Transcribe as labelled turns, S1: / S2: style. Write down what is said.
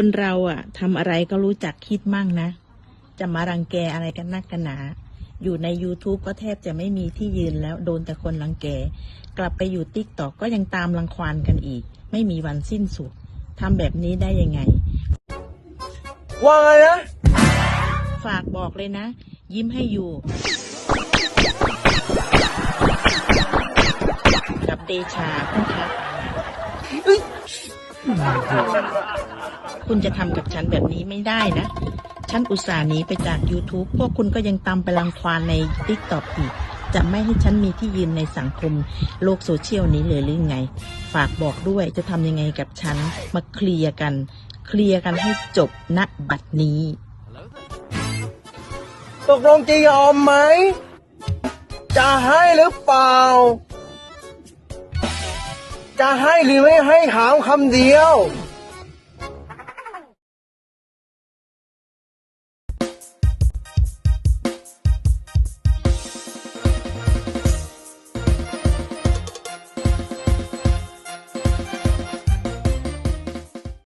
S1: คนเราอะทำอะไรก็รู้จักคิดมั่งนะ จะมารังแกอะไรกันนักกันหนา อยู่ใน YouTube ก็แทบจะไม่มีที่ยืนแล้วโดนแต่คนรังแก กลับไปอยู่ติ๊กตอกก็ยังตามรังควานกันอีก ไม่มีวันสิ้นสุดทำแบบนี้ได้ยังไง
S2: ว่าไงนะ
S1: ฝากบอกเลยนะ ยิ้มให้อยู่ กับเดชาคุณคะ คุณจะทำกับฉันแบบนี้ไม่ได้นะ ฉันอุตส่าห์หนีไปจาก YouTube พวกคุณก็ยังตามไปรังควานใน t ิ k t o k อีก จะไม่ให้ฉันมีที่ยืนในสังคมโลกโซเชียลนี้เลยหรือไง ฝากบอกด้วยจะทำยังไงกับฉัน มาเคลียร์กัน เคลียร์กันให้จบณบัดนี้
S2: ตกลงจะยอมไหม จะให้หรือเปล่า จะให้หรือไม่ให้ถามคำเดียว